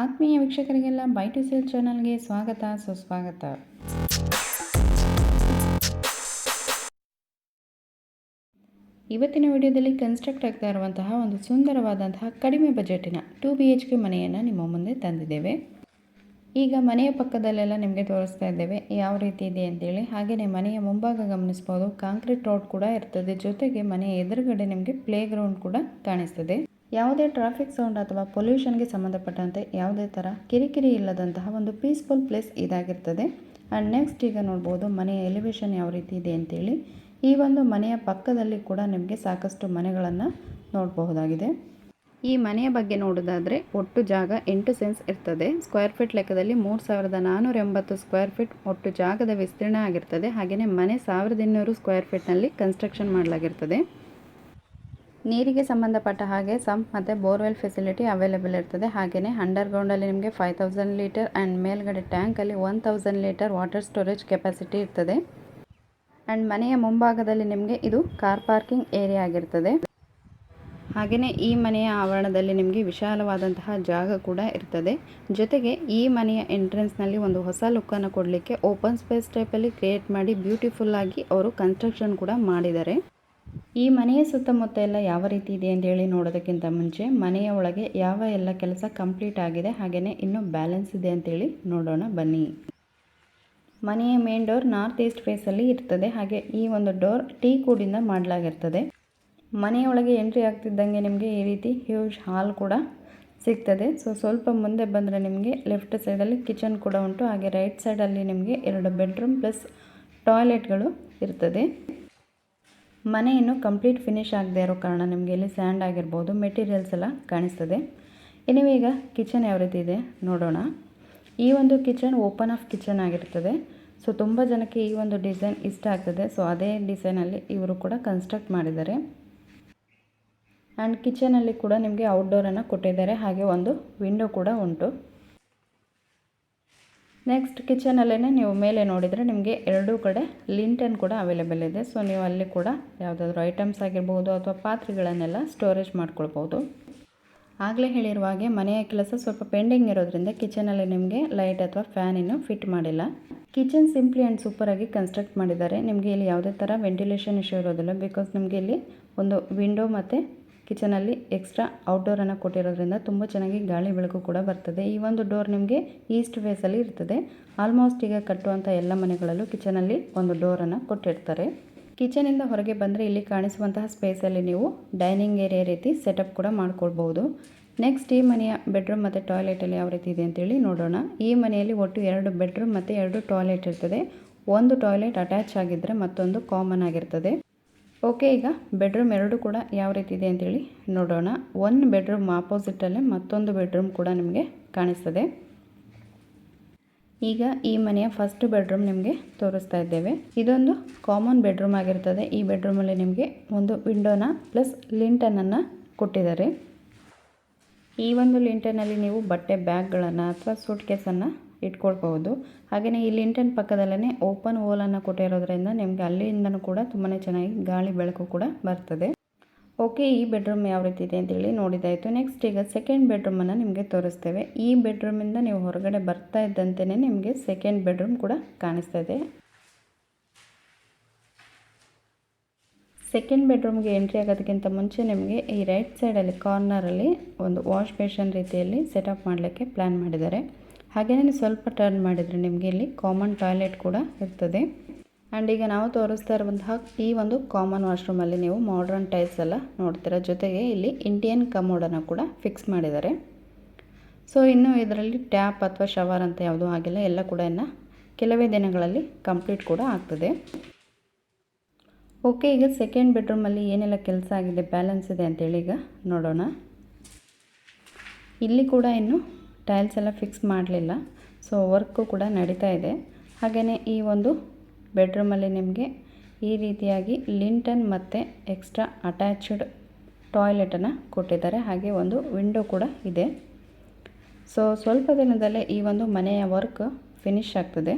ಆತ್ಮೀಯ ವೀಕ್ಷಕರಿಗೆಲ್ಲ by two sale ಚಾನಲ್ಗೆ ಸ್ವಾಗತ, ಸುಸ್ವಾಗತ. ಇವತ್ತಿನ ವಿಡಿಯೋದಲ್ಲಿ ಕನ್ಸ್ಟ್ರಕ್ಟ್ ಆಗ್ತಾ ಇರುವಂತಹ ಒಂದು ಸುಂದರವಾದಂತಹ ಕಡಿಮೆ ಬಜೆಟಿನ ಟೂ ಬಿ ಎಚ್ ಕೆ ಮನೆಯನ್ನು ನಿಮ್ಮ ಮುಂದೆ ತಂದಿದ್ದೇವೆ. ಈಗ ಮನೆಯ ಪಕ್ಕದಲ್ಲೆಲ್ಲ ನಿಮಗೆ ತೋರಿಸ್ತಾ ಇದ್ದೇವೆ, ಯಾವ ರೀತಿ ಇದೆ ಅಂತೇಳಿ. ಹಾಗೆಯೇ ಮನೆಯ ಮುಂಭಾಗ ಗಮನಿಸ್ಬೋದು, ಕಾಂಕ್ರೀಟ್ ರೋಡ್ ಕೂಡ ಇರ್ತದೆ. ಜೊತೆಗೆ ಮನೆಯ ಎದುರುಗಡೆ ನಿಮಗೆ ಪ್ಲೇ ಗ್ರೌಂಡ್ ಕೂಡ ಕಾಣಿಸ್ತದೆ. ಯಾವುದೇ ಟ್ರಾಫಿಕ್ ಸೌಂಡ್ ಅಥವಾ ಪೊಲ್ಯೂಷನ್ಗೆ ಸಂಬಂಧಪಟ್ಟಂತೆ ಯಾವುದೇ ಥರ ಕಿರಿಕಿರಿ ಇಲ್ಲದಂತಹ ಒಂದು ಪೀಸ್ಫುಲ್ ಪ್ಲೇಸ್ ಇದಾಗಿರ್ತದೆ. ಆ್ಯಂಡ್ ನೆಕ್ಸ್ಟ್ ಈಗ ನೋಡ್ಬೋದು ಮನೆಯ ಎಲಿವೇಶನ್ ಯಾವ ರೀತಿ ಇದೆ ಅಂತೇಳಿ. ಈ ಒಂದು ಮನೆಯ ಪಕ್ಕದಲ್ಲಿ ಕೂಡ ನಿಮಗೆ ಸಾಕಷ್ಟು ಮನೆಗಳನ್ನು ನೋಡಬಹುದಾಗಿದೆ. ಈ ಮನೆಯ ಬಗ್ಗೆ ನೋಡೋದಾದರೆ ಒಟ್ಟು ಜಾಗ ಎಂಟು ಸೆನ್ಸ್ ಇರ್ತದೆ. ಸ್ಕ್ವೇರ್ ಫೀಟ್ ಲೆಕ್ಕದಲ್ಲಿ ಮೂರು ಸಾವಿರದ ನಾನ್ನೂರ ಎಂಬತ್ತು ಸ್ಕ್ವೇರ್ ಫೀಟ್ ಒಟ್ಟು ಜಾಗದ ವಿಸ್ತೀರ್ಣ ಆಗಿರ್ತದೆ. ಹಾಗೆಯೇ ಮನೆ ಸಾವಿರದ ಇನ್ನೂರು ಸ್ಕ್ವೇರ್ ಫೀಟ್ನಲ್ಲಿ ಕನ್ಸ್ಟ್ರಕ್ಷನ್ ಮಾಡಲಾಗಿರ್ತದೆ. ನೀರಿಗೆ ಸಂಬಂಧಪಟ್ಟ ಹಾಗೆ ಸಂಪ್ ಮತ್ತು ಬೋರ್ವೆಲ್ ಫೆಸಿಲಿಟಿ ಅವೈಲೇಬಲ್ ಇರ್ತದೆ. ಹಾಗೆಯೇ ಅಂಡರ್ಗ್ರೌಂಡಲ್ಲಿ ನಿಮಗೆ ಫೈವ್ ತೌಸಂಡ್ ಲೀಟರ್ ಆ್ಯಂಡ್ ಮೇಲ್ಗಡೆ ಟ್ಯಾಂಕಲ್ಲಿ one thousand litre water storage capacity ಇರ್ತದೆ. ಆ್ಯಂಡ್ ಮನೆಯ ಮುಂಭಾಗದಲ್ಲಿ ನಿಮಗೆ ಇದು ಕಾರ್ ಪಾರ್ಕಿಂಗ್ ಏರಿಯಾ ಆಗಿರ್ತದೆ. ಹಾಗೆಯೇ ಈ ಮನೆಯ ಆವರಣದಲ್ಲಿ ನಿಮಗೆ ವಿಶಾಲವಾದಂತಹ ಜಾಗ ಕೂಡ ಇರ್ತದೆ. ಜೊತೆಗೆ ಈ ಮನೆಯ ಎಂಟ್ರೆನ್ಸ್ನಲ್ಲಿ ಒಂದು ಹೊಸ ಲುಕ್ಕನ್ನು ಕೊಡಲಿಕ್ಕೆ ಓಪನ್ ಸ್ಪೇಸ್ ಟೈಪಲ್ಲಿ ಕ್ರಿಯೇಟ್ ಮಾಡಿ ಬ್ಯೂಟಿಫುಲ್ ಆಗಿ ಅವರು ಕನ್ಸ್ಟ್ರಕ್ಷನ್ ಕೂಡ ಮಾಡಿದ್ದಾರೆ. ಈ ಮನೆಯ ಸುತ್ತಮುತ್ತ ಎಲ್ಲ ಯಾವ ರೀತಿ ಇದೆ ಅಂತ ಹೇಳಿ ನೋಡೋದಕ್ಕಿಂತ ಮುಂಚೆ ಮನೆಯ ಒಳಗೆ ಯಾವ ಎಲ್ಲ ಕೆಲಸ ಕಂಪ್ಲೀಟ್ ಆಗಿದೆ ಹಾಗೆಯೇ ಇನ್ನೂ ಬ್ಯಾಲೆನ್ಸ್ ಇದೆ ಅಂತೇಳಿ ನೋಡೋಣ ಬನ್ನಿ. ಮನೆಯ ಮೇನ್ ಡೋರ್ ನಾರ್ತ್ ಈಸ್ಟ್ ಫೇಸಲ್ಲಿ ಇರ್ತದೆ. ಹಾಗೆ ಈ ಒಂದು ಡೋರ್ ಟೀ ಕೂಡಿಂದ ಮಾಡಲಾಗಿರ್ತದೆ. ಮನೆಯೊಳಗೆ ಎಂಟ್ರಿ ಆಗ್ತಿದ್ದಂಗೆ ನಿಮಗೆ ಈ ರೀತಿ ಹ್ಯೂಜ್ ಹಾಲ್ ಕೂಡ ಸಿಗ್ತದೆ. ಸೊ, ಸ್ವಲ್ಪ ಮುಂದೆ ಬಂದರೆ ನಿಮಗೆ ಲೆಫ್ಟ್ ಸೈಡಲ್ಲಿ ಕಿಚನ್ ಕೂಡ ಉಂಟು. ಹಾಗೆ ರೈಟ್ ಸೈಡಲ್ಲಿ ನಿಮಗೆ ಎರಡು ಬೆಡ್ರೂಮ್ ಪ್ಲಸ್ ಟಾಯ್ಲೆಟ್ಗಳು ಇರ್ತದೆ. ಮನೆ ಕಂಪ್ಲೀಟ್ ಫಿನಿಶ್ ಆಗದೆ ಇರೋ ಕಾರಣ ನಿಮಗೆ ಇಲ್ಲಿ ಸ್ಯಾಂಡ್ ಆಗಿರ್ಬೋದು, ಮೆಟೀರಿಯಲ್ಸ್ ಎಲ್ಲ ಕಾಣಿಸ್ತದೆ. ಎನಿವೆ ಈಗ ಕಿಚನ್ ಯಾವ ರೀತಿ ಇದೆ ನೋಡೋಣ. ಈ ಒಂದು ಕಿಚನ್ ಓಪನ್ ಆಫ್ ಕಿಚನ್ ಆಗಿರ್ತದೆ. ಸೊ, ತುಂಬ ಜನಕ್ಕೆ ಈ ಒಂದು ಡಿಸೈನ್ ಇಷ್ಟ ಆಗ್ತದೆ. ಸೊ, ಅದೇ ಡಿಸೈನಲ್ಲಿ ಇವರು ಕೂಡ ಕನ್ಸ್ಟ್ರಕ್ಟ್ ಮಾಡಿದ್ದಾರೆ. ಆ್ಯಂಡ್ ಕಿಚನಲ್ಲಿ ಕೂಡ ನಿಮಗೆ ಔಟ್ಡೋರನ್ನು ಕೊಟ್ಟಿದ್ದಾರೆ. ಹಾಗೆ ಒಂದು ವಿಂಡೋ ಕೂಡ ಉಂಟು. ನೆಕ್ಸ್ಟ್ ಕಿಚನಲ್ಲೇ ನೀವು ಮೇಲೆ ನೋಡಿದರೆ ನಿಮಗೆ ಎರಡೂ ಕಡೆ ಲಿಂಟನ್ ಕೂಡ ಅವೈಲೇಬಲ್ ಇದೆ. ಸೊ ನೀವು ಅಲ್ಲಿ ಕೂಡ ಯಾವುದಾದ್ರೂ ಐಟಮ್ಸ್ ಆಗಿರ್ಬೋದು ಅಥವಾ ಪಾತ್ರೆಗಳನ್ನೆಲ್ಲ ಸ್ಟೋರೇಜ್ ಮಾಡ್ಕೊಳ್ಬೋದು. ಆಗಲೇ ಹೇಳಿರುವ ಹಾಗೆ ಮನೆಯ ಕೆಲಸ ಸ್ವಲ್ಪ ಪೆಂಡಿಂಗ್ ಇರೋದ್ರಿಂದ ಕಿಚನಲ್ಲಿ ನಿಮಗೆ ಲೈಟ್ ಅಥವಾ ಫ್ಯಾನ್ ಇನ್ನು ಫಿಟ್ ಮಾಡಿಲ್ಲ. ಕಿಚನ್ ಸಿಂಪ್ಲಿ ಆ್ಯಂಡ್ ಸೂಪರಾಗಿ ಕನ್ಸ್ಟ್ರಕ್ಟ್ ಮಾಡಿದ್ದಾರೆ. ನಿಮಗೆ ಇಲ್ಲಿ ಯಾವುದೇ ಥರ ವೆಂಟಿಲೇಷನ್ ಇಶ್ಯೂ ಇರೋದಿಲ್ಲ. ಬಿಕಾಸ್ ನಿಮಗೆ ಇಲ್ಲಿ ಒಂದು ವಿಂಡೋ ಮತ್ತು ಕಿಚನಲ್ಲಿ ಎಕ್ಸ್ಟ್ರಾ ಔಟ್ಡೋರನ್ನು ಕೊಟ್ಟಿರೋದ್ರಿಂದ ತುಂಬ ಚೆನ್ನಾಗಿ ಗಾಳಿ ಬೆಳಕು ಕೂಡ ಬರ್ತದೆ. ಈ ಒಂದು ಡೋರ್ ನಿಮಗೆ ಈಸ್ಟ್ ಫೇಸಲ್ಲಿ ಇರ್ತದೆ. ಆಲ್ಮೋಸ್ಟ್ ಈಗ ಕಟ್ಟುವಂಥ ಎಲ್ಲ ಮನೆಗಳಲ್ಲೂ ಕಿಚನಲ್ಲಿ ಒಂದು ಡೋರನ್ನು ಕೊಟ್ಟಿರ್ತಾರೆ. ಕಿಚನಿಂದ ಹೊರಗೆ ಬಂದರೆ ಇಲ್ಲಿ ಕಾಣಿಸುವಂತಹ ಸ್ಪೇಸಲ್ಲಿ ನೀವು ಡೈನಿಂಗ್ ಏರಿಯಾ ರೀತಿ ಸೆಟಪ್ ಕೂಡ ಮಾಡ್ಕೊಳ್ಬೋದು ನೆಕ್ಸ್ಟ್ ಈ ಮನೆಯ ಬೆಡ್ರೂಮ್ ಮತ್ತು ಟಾಯ್ಲೆಟಲ್ಲಿ ಯಾವ ರೀತಿ ಇದೆ ಅಂತೇಳಿ ನೋಡೋಣ. ಈ ಮನೆಯಲ್ಲಿ ಒಟ್ಟು ಎರಡು ಬೆಡ್ರೂಮ್ ಮತ್ತು ಎರಡು ಟಾಯ್ಲೆಟ್ ಇರ್ತದೆ. ಒಂದು ಟಾಯ್ಲೆಟ್ ಅಟ್ಯಾಚ್ ಆಗಿದ್ದರೆ ಮತ್ತೊಂದು ಕಾಮನ್ ಆಗಿರ್ತದೆ. ಓಕೆ ಈಗ ಬೆಡ್ರೂಮ್ ಎರಡು ಕೂಡ ಯಾವ ರೀತಿ ಇದೆ ಅಂತೇಳಿ ನೋಡೋಣ. ಒನ್ ಬೆಡ್ರೂಮ್ ಆಪೋಸಿಟಲ್ಲೇ ಮತ್ತೊಂದು ಬೆಡ್ರೂಮ್ ಕೂಡ ನಿಮಗೆ ಕಾಣಿಸ್ತದೆ. ಈಗ ಈ ಮನೆಯ ಫಸ್ಟ್ ಬೆಡ್ರೂಮ್ ನಿಮಗೆ ತೋರಿಸ್ತಾ ಇದ್ದೇವೆ. ಇದೊಂದು ಕಾಮನ್ ಬೆಡ್ರೂಮ್ ಆಗಿರ್ತದೆ. ಈ ಬೆಡ್ರೂಮಲ್ಲಿ ನಿಮಗೆ ಒಂದು ವಿಂಡೋನ ಪ್ಲಸ್ ಲಿಂಟನನ್ನು ಕೊಟ್ಟಿದ್ದಾರೆ. ಈ ಒಂದು ಲಿಂಟನಲ್ಲಿ ನೀವು ಬಟ್ಟೆ ಬ್ಯಾಗ್ಗಳನ್ನು ಅಥವಾ ಸೂಟ್ ಕೇಸನ್ನು ಇಟ್ಕೊಳ್ಬಹುದು. ಹಾಗೆಯೇ ಈ ಲಿಂಟನ್ ಪಕ್ಕದಲ್ಲೇ ಓಪನ್ ಓಲನ್ನು ಕೊಟ್ಟಿರೋದ್ರಿಂದ ನಿಮಗೆ ಅಲ್ಲಿಂದನೂ ಕೂಡ ತುಂಬಾ ಚೆನ್ನಾಗಿ ಗಾಳಿ ಬೆಳಕು ಕೂಡ ಬರ್ತದೆ. ಓಕೆ, ಈ ಬೆಡ್ರೂಮ್ ಯಾವ ರೀತಿ ಇದೆ ಅಂತೇಳಿ ನೋಡಿದಾಯಿತು ನೆಕ್ಸ್ಟ್ ಈಗ ಸೆಕೆಂಡ್ ಬೆಡ್ರೂಮನ್ನು ನಿಮಗೆ ತೋರಿಸ್ತೇವೆ. ಈ ಬೆಡ್ರೂಮಿಂದ ನೀವು ಹೊರಗಡೆ ಬರ್ತಾ ಇದ್ದಂತೆಯೇ ನಿಮಗೆ ಸೆಕೆಂಡ್ ಬೆಡ್ರೂಮ್ ಕೂಡ ಕಾಣಿಸ್ತಾ ಇದೆ. ಸೆಕೆಂಡ್ ಬೆಡ್ರೂಮ್ಗೆ ಎಂಟ್ರಿ ಆಗೋದಕ್ಕಿಂತ ಮುಂಚೆ ನಿಮಗೆ ಈ ರೈಟ್ ಸೈಡಲ್ಲಿ ಕಾರ್ನರಲ್ಲಿ ಒಂದು ವಾಶ್ ಬೇಷನ್ ರೀತಿಯಲ್ಲಿ ಸೆಟಪ್ ಮಾಡಲಿಕ್ಕೆ ಪ್ಲ್ಯಾನ್ ಮಾಡಿದ್ದಾರೆ. ಹಾಗೆಯೇ ಸ್ವಲ್ಪ ಟರ್ನ್ ಮಾಡಿದರೆ ನಿಮಗೆ ಇಲ್ಲಿ ಕಾಮನ್ ಟಾಯ್ಲೆಟ್ ಕೂಡ ಇರ್ತದೆ. ಆ್ಯಂಡ್ ಈಗ ನಾವು ತೋರಿಸ್ತಾ ಇರುವಂತಹ ಈ ಒಂದು ಕಾಮನ್ ವಾಶ್ರೂಮಲ್ಲಿ ನೀವು ಮಾಡ್ರನ್ ಟೈಲ್ಸ್ ಎಲ್ಲ ನೋಡ್ತೀರಾ. ಜೊತೆಗೆ ಇಲ್ಲಿ ಇಂಡಿಯನ್ ಕಮೋಡನ್ನು ಕೂಡ ಫಿಕ್ಸ್ ಮಾಡಿದ್ದಾರೆ. ಸೊ ಇನ್ನು ಇದರಲ್ಲಿ ಟ್ಯಾಪ್ ಅಥವಾ ಶವರ್ ಅಂತ ಯಾವುದೂ ಆಗಿಲ್ಲ. ಎಲ್ಲ ಕೂಡ ಇನ್ನು ಕೆಲವೇ ದಿನಗಳಲ್ಲಿ ಕಂಪ್ಲೀಟ್ ಕೂಡ ಆಗ್ತದೆ. ಓಕೆ ಈಗ ಸೆಕೆಂಡ್ ಬೆಡ್ರೂಮಲ್ಲಿ ಏನೆಲ್ಲ ಕೆಲಸ ಆಗಿದೆ ಬ್ಯಾಲೆನ್ಸ್ ಇದೆ ಅಂತೇಳಿ ಈಗ ನೋಡೋಣ. ಇಲ್ಲಿ ಕೂಡ ಇನ್ನು ಟೈಲ್ಸ್ ಎಲ್ಲ ಫಿಕ್ಸ್ ಮಾಡಲಿಲ್ಲ. ಸೊ ವರ್ಕು ಕೂಡ ನಡೀತಾ ಇದೆ. ಹಾಗೆಯೇ ಈ ಒಂದು ಬೆಡ್ರೂಮಲ್ಲಿ ನಿಮಗೆ ಈ ರೀತಿಯಾಗಿ ಲಿಂಟನ್ ಮತ್ತು ಎಕ್ಸ್ಟ್ರಾ ಅಟ್ಯಾಚ್ಡ್ ಟಾಯ್ಲೆಟನ್ನು ಕೊಟ್ಟಿದ್ದಾರೆ. ಹಾಗೆ ಒಂದು ವಿಂಡೋ ಕೂಡ ಇದೆ. ಸೊ ಸ್ವಲ್ಪ ದಿನದಲ್ಲೇ ಈ ಒಂದು ಮನೆಯ ವರ್ಕ್ ಫಿನಿಶ್ ಆಗ್ತದೆ.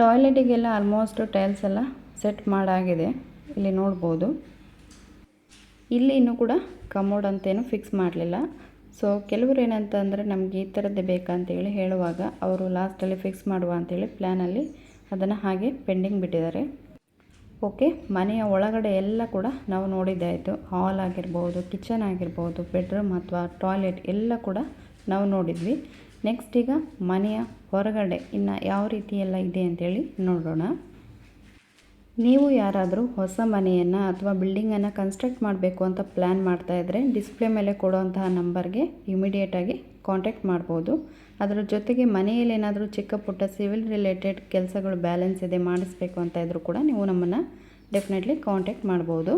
ಟಾಯ್ಲೆಟಿಗೆಲ್ಲ ಆಲ್ಮೋಸ್ಟ್ ಟೈಲ್ಸ್ ಎಲ್ಲ ಸೆಟ್ ಮಾಡಾಗಿದೆ. ಇಲ್ಲಿ ನೋಡ್ಬೋದು. ಇಲ್ಲಿ ಇನ್ನೂ ಕೂಡ ಕಮೋಡ್ ಅಂತೇನು ಫಿಕ್ಸ್ ಮಾಡಲಿಲ್ಲ. ಸೊ ಕೆಲವರು ಏನಂತಂದರೆ ನಮಗೆ ಈ ಥರದ್ದೇ ಬೇಕಂತೇಳಿ ಹೇಳುವಾಗ ಅವರು ಲಾಸ್ಟಲ್ಲಿ ಫಿಕ್ಸ್ ಮಾಡುವ ಅಂತೇಳಿ ಪ್ಲ್ಯಾನಲ್ಲಿ ಅದನ್ನು ಹಾಗೆ ಪೆಂಡಿಂಗ್ ಬಿಟ್ಟಿದ್ದಾರೆ. ಓಕೆ ಮನೆಯ ಒಳಗಡೆ ಎಲ್ಲ ಕೂಡ ನಾವು ನೋಡಿದ್ದಾಯಿತು ಹಾಲ್ ಆಗಿರ್ಬೋದು ಕಿಚನ್ ಆಗಿರ್ಬೋದು ಬೆಡ್ರೂಮ್ ಅಥವಾ ಟಾಯ್ಲೆಟ್ ಎಲ್ಲ ಕೂಡ ನಾವು ನೋಡಿದ್ವಿ. ನೆಕ್ಸ್ಟ್ ಈಗ ಮನೆಯ ಹೊರಗಡೆ ಇನ್ನು ಯಾವ ರೀತಿ ಎಲ್ಲ ಇದೆ ಅಂತೇಳಿ ನೋಡೋಣ. ನೀವು ಯಾರಾದರೂ ಹೊಸ ಮನೆಯನ್ನು ಅಥವಾ ಬಿಲ್ಡಿಂಗನ್ನು ಕನ್ಸ್ಟ್ರಕ್ಟ್ ಮಾಡಬೇಕು ಅಂತ ಪ್ಲ್ಯಾನ್ ಮಾಡ್ತಾ ಇದ್ದರೆ ಡಿಸ್ಪ್ಲೇ ಮೇಲೆ ಕೊಡುವಂತಹ ನಂಬರ್ಗೆ ಇಮಿಡಿಯೇಟಾಗಿ ಕಾಂಟ್ಯಾಕ್ಟ್ ಮಾಡ್ಬೋದು. ಅದರ ಜೊತೆಗೆ ಮನೆಯಲ್ಲಿ ಏನಾದರೂ ಚಿಕ್ಕ ಪುಟ್ಟ ಸಿವಿಲ್ ರಿಲೇಟೆಡ್ ಕೆಲಸಗಳು ಬ್ಯಾಲೆನ್ಸ್ ಇದೆ ಮಾಡಿಸ್ಬೇಕು ಅಂತ ಇದ್ದರೂ ಕೂಡ ನೀವು ನಮ್ಮನ್ನು ಡೆಫಿನೆಟ್ಲಿ ಕಾಂಟ್ಯಾಕ್ಟ್ ಮಾಡ್ಬೋದು.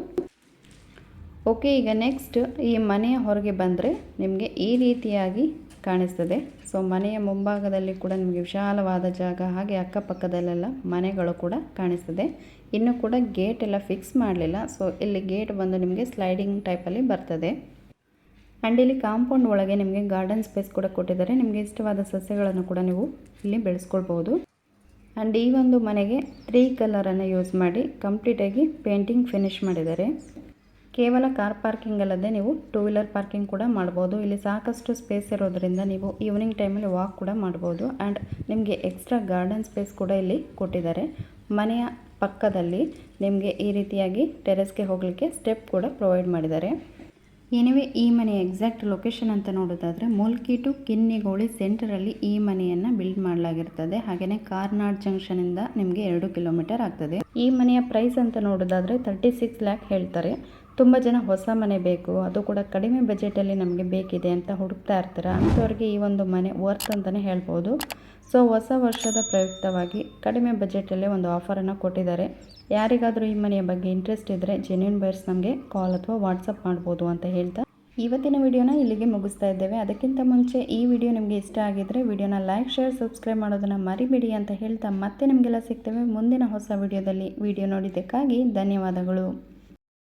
ಓಕೆ ಈಗ ನೆಕ್ಸ್ಟ್ ಈ ಮನೆಯ ಹೊರಗೆ ಬಂದರೆ ನಿಮಗೆ ಈ ರೀತಿಯಾಗಿ ಕಾಣಿಸ್ತದೆ. ಸೊ ಮನೆಯ ಮುಂಭಾಗದಲ್ಲಿ ಕೂಡ ನಿಮಗೆ ವಿಶಾಲವಾದ ಜಾಗ, ಹಾಗೆ ಅಕ್ಕಪಕ್ಕದಲ್ಲೆಲ್ಲ ಮನೆಗಳು ಕೂಡ ಕಾಣಿಸ್ತದೆ. ಇನ್ನೂ ಕೂಡ ಗೇಟ್ ಎಲ್ಲ ಫಿಕ್ಸ್ ಮಾಡಲಿಲ್ಲ. ಸೊ ಇಲ್ಲಿ ಗೇಟ್ ಬಂದು ನಿಮಗೆ ಸ್ಲೈಡಿಂಗ್ ಟೈಪಲ್ಲಿ ಬರ್ತದೆ. ಆ್ಯಂಡ್ ಇಲ್ಲಿ ಕಾಂಪೌಂಡ್ ಒಳಗೆ ನಿಮಗೆ ಗಾರ್ಡನ್ ಸ್ಪೇಸ್ ಕೂಡ ಕೊಟ್ಟಿದ್ದಾರೆ. ನಿಮಗೆ ಇಷ್ಟವಾದ ಸಸ್ಯಗಳನ್ನು ಕೂಡ ನೀವು ಇಲ್ಲಿ ಬೆಳೆಸ್ಕೊಳ್ಬೋದು. ಆ್ಯಂಡ್ ಈ ಒಂದು ಮನೆಗೆ ತ್ರೀ ಕಲರನ್ನು ಯೂಸ್ ಮಾಡಿ ಕಂಪ್ಲೀಟಾಗಿ ಪೇಂಟಿಂಗ್ ಫಿನಿಶ್ ಮಾಡಿದ್ದಾರೆ. ಕೇವಲ ಕಾರ್ ಪಾರ್ಕಿಂಗ್ ಅಲ್ಲದೆ ನೀವು ಟೂ ವೀಲರ್ ಪಾರ್ಕಿಂಗ್ ಕೂಡ ಮಾಡ್ಬೋದು. ಇಲ್ಲಿ ಸಾಕಷ್ಟು ಸ್ಪೇಸ್ ಇರೋದರಿಂದ ನೀವು ಈವ್ನಿಂಗ್ ಟೈಮಲ್ಲಿ ವಾಕ್ ಕೂಡ ಮಾಡ್ಬೋದು. ಆ್ಯಂಡ್ ನಿಮಗೆ ಎಕ್ಸ್ಟ್ರಾ ಗಾರ್ಡನ್ ಸ್ಪೇಸ್ ಕೂಡ ಇಲ್ಲಿ ಕೊಟ್ಟಿದ್ದಾರೆ. ಮನೆಯ ಪಕ್ಕದಲ್ಲಿ ನಿಮಗೆ ಈ ರೀತಿಯಾಗಿ ಟೆರೆಸ್ಗೆ ಹೋಗಲಿಕ್ಕೆ ಸ್ಟೆಪ್ ಕೂಡ ಪ್ರೊವೈಡ್ ಮಾಡಿದ್ದಾರೆ. ಏನಿವೆ ಈ ಮನೆಯ ಎಕ್ಸಾಕ್ಟ್ ಲೊಕೇಶನ್ ಅಂತ ನೋಡೋದಾದರೆ ಮುಲ್ಕಿ ಟು ಕಿನ್ನಿಗೋಳಿ ಸೆಂಟರಲ್ಲಿ ಈ ಮನೆಯನ್ನು ಬಿಲ್ಡ್ ಮಾಡಲಾಗಿರ್ತದೆ. ಹಾಗೆಯೇ ಕಾರ್ನಾಡ್ ಜಂಕ್ಷನಿಂದ ನಿಮಗೆ ಎರಡು ಕಿಲೋಮೀಟರ್ ಆಗ್ತದೆ. ಈ ಮನೆಯ ಪ್ರೈಸ್ ಅಂತ ನೋಡೋದಾದರೆ ತರ್ಟಿ ಸಿಕ್ಸ್ ಲ್ಯಾಕ್ ಹೇಳ್ತಾರೆ. ತುಂಬ ಜನ ಹೊಸ ಮನೆ ಬೇಕು, ಅದು ಕೂಡ ಕಡಿಮೆ ಬಜೆಟಲ್ಲಿ ನಮಗೆ ಬೇಕಿದೆ ಅಂತ ಹುಡುಕ್ತಾ ಇರ್ತಾರೆ. ಅಂಥವ್ರಿಗೆ ಈ ಒಂದು ಮನೆ ವರ್ತ್ ಅಂತಲೇ ಹೇಳ್ಬೋದು. ಸೊ ಹೊಸ ವರ್ಷದ ಪ್ರಯುಕ್ತವಾಗಿ ಕಡಿಮೆ ಬಜೆಟಲ್ಲೇ ಒಂದು ಆಫರನ್ನು ಕೊಟ್ಟಿದ್ದಾರೆ. ಯಾರಿಗಾದರೂ ಈ ಮನೆಯ ಬಗ್ಗೆ ಇಂಟ್ರೆಸ್ಟ್ ಇದ್ದರೆ ಜೆನ್ಯೂನ್ ಬೈರ್ಸ್ ನಮಗೆ ಕಾಲ್ ಅಥವಾ ವಾಟ್ಸಪ್ ಮಾಡ್ಬೋದು ಅಂತ ಹೇಳ್ತಾ. ಇವತ್ತಿನ ವಿಡಿಯೋನ ಇಲ್ಲಿಗೆ ಮುಗಿಸ್ತಾ ಇದ್ದೇವೆ. ಅದಕ್ಕಿಂತ ಮುಂಚೆ ಈ ವಿಡಿಯೋ ನಿಮಗೆ ಇಷ್ಟ ಆಗಿದ್ದರೆ ವಿಡಿಯೋನ ಲೈಕ್ ಶೇರ್ ಸಬ್ಸ್ಕ್ರೈಬ್ ಮಾಡೋದನ್ನು ಮರಿಬೇಡಿ ಅಂತ ಹೇಳ್ತಾ ಮತ್ತೆ ನಿಮಗೆಲ್ಲ ಸಿಗ್ತೇವೆ ಮುಂದಿನ ಹೊಸ ವಿಡಿಯೋದಲ್ಲಿ ವಿಡಿಯೋ ನೋಡಿದ್ದಕ್ಕಾಗಿ ಧನ್ಯವಾದಗಳು.